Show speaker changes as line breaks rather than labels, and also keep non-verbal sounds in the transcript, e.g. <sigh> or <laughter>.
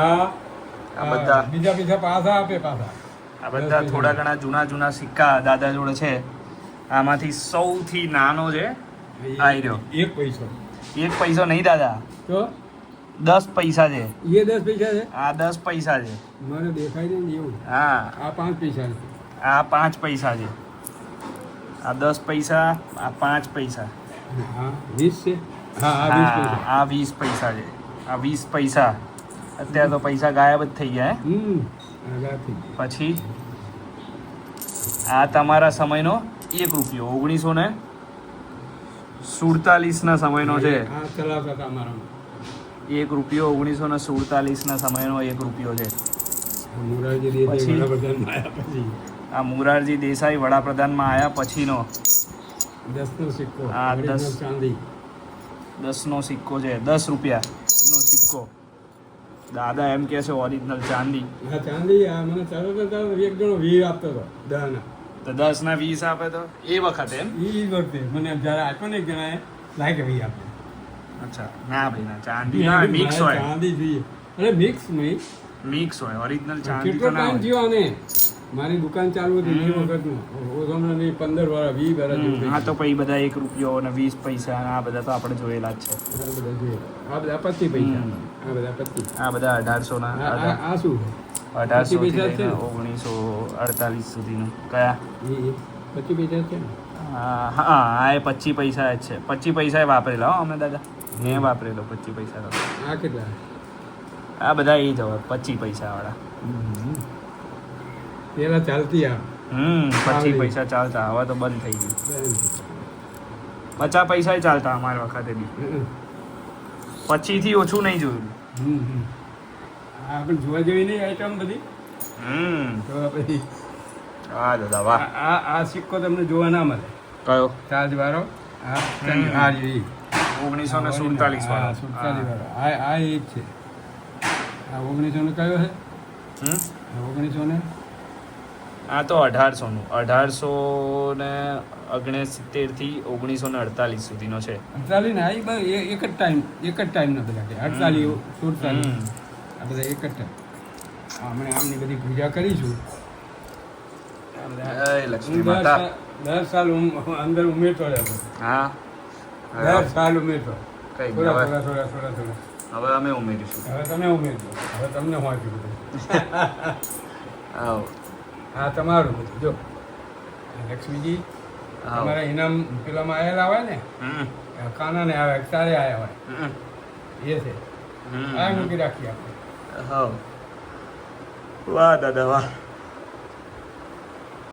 હા.
આ બધા.
બીજા બીજા પાછા આપે પાસા
આ બધા થોડા ઘણા જૂના જૂના સિક્કા દાદા જોડે છે. આમાંથી સૌથી નાનો છે આઈ રહ્યો.
એક પૈસો.
એક પૈસો નહીં દાદા.
તો?
દસ પૈસા છે.
એ દસ પૈસા છે?
આ દસ પૈસા છે.
મને દેખાય છે ને એવું.
હા.
આ પાંચ પૈસા છે.
આ પાંચ પૈસા છે. આ દસ પૈસા આ પાંચ પૈસા.
હા વીસ છે? હા આ વીસ પૈસા.
આ વીસ પૈસા છે. આ વીસ પૈસા. અત્યારે તો પૈસા ગાયબ જ થઈ ગયા પછી આ તમારા સમયનો એક રૂપિયો ઓગણીસો ને સુડતાલીસના સમયનો છે. એક રૂપિયો ઓગણીસો ને સુડતાલીસના સમયનો એક રૂપિયો છે.
આ મોરારજી દેસાઈ
વડાપ્રધાનમાં આવ્યા પછીનો.
દસનો સિક્કો.
દસનો સિક્કો છે દસ રૂપિયાનો સિક્કો. દાદા એમ કે છે ઓરિજિનલ ચાંદી.
હા ચાંદી આ મને તરત તો એક જણો વીર આપતો હતો દહના
તો દસ ના વીસ આપે તો? એ વખતે એમ?
એ વખતે મને જયારે આપ્યો ને એક જણાએ લાય કે વીર આપે.
અચ્છા ના ભાઈ ના ચાંદી ના મિક્સ હોય.
ચાંદી જોઈએ. અરે મિક્સ નહીં.
મિક્સ હોય ઓરિજિનલ ચાંદી તો ના હોય.
મારી દુકાન ચાલુ હતી એ વખતનું. ઓછામાં પંદર વાળા વીસ થઈ
હા તો પછી બધા એક રૂપિયો અને વીસ પૈસા આ બધા તો આપણે જોયેલા જ છે.
આ બધા જોઈએ. આ બધા પચીસ પૈસા. આ બધા પચીસ
આ બધા અઢારસો ના
આ- શું?
અઢારસો
પૈસા?
ઓગણીસો અડતાલીસ સુધીનું. કયા?
પચીસ પૈસા છે
હા હા એ પચીસ પૈસા જ છે. પચીસ પૈસા વાપરેલા હો અમે દાદા. મેં વાપરેલો પચીસ પૈસા
આ કેટલા?
આ બધા એ જ હોય પચીસ પૈસા વાળા
પેલા ચાલતી આ
હમ પચીસ પૈસા ચાલતા હવે તો બંધ થઈ ગયું. પચાસ પૈસા ચાલતા અમારી વખતે બી. પચીસથી ઓછું નહીં જોયું.
હમ, આપણે જોવા જેવી નહીં આઈટમ બધી?
હમ.
તો પછી
હા દાદા વાહ.
આ આ- સિક્કો તમને જોવા ના મળે.
કયો?
ચાર્જ વાળો?
હા.
આ જેવી
ઓગણીસો ને સુડતાલીસ વાળો.
સુડતાલીસ વાળો. આ આ એક છે. આ ઓગણીસો ને કયો છે? ઓગણીસો ને
આ તો અઢારસો નું અઢારસો ને ઓગણસિત્તેરથી ઓગણીસો ને અડતાલીસ સુધીનો છે.
અડતાલીસ ને આ એક જ ટાઈમ એક જ ટાઈમ નથી લાગે. અડતાલીસ સુડતાલીસ. આ બધા એક જ ટાઈમ. આપણે આમની બધી પૂજા કરીશું
લક્ષ્મી માતા.
દર સાલ અંદર ઉમેરતો રહેતો
હા.
દર સાલ ઉમેરતો.
કઈ
થોડા
હવે
થોડા થોડા થોડા થોડા.
હવે અમે ઉમેરીશું.
હવે તમે ઉમેરજો. હવે તમને બધું <laughs>
આવો.
હા તમારું બધું જો. લક્ષ્મીજી તમારા ઇનામ પેલામાં આવેલા હોય ને. કાના ને આવે તારે આવ્યા હોય.
હમ.
એ છે. આ મૂકી રાખીએ આપણે.
હા. વાહ દાદા વાહ.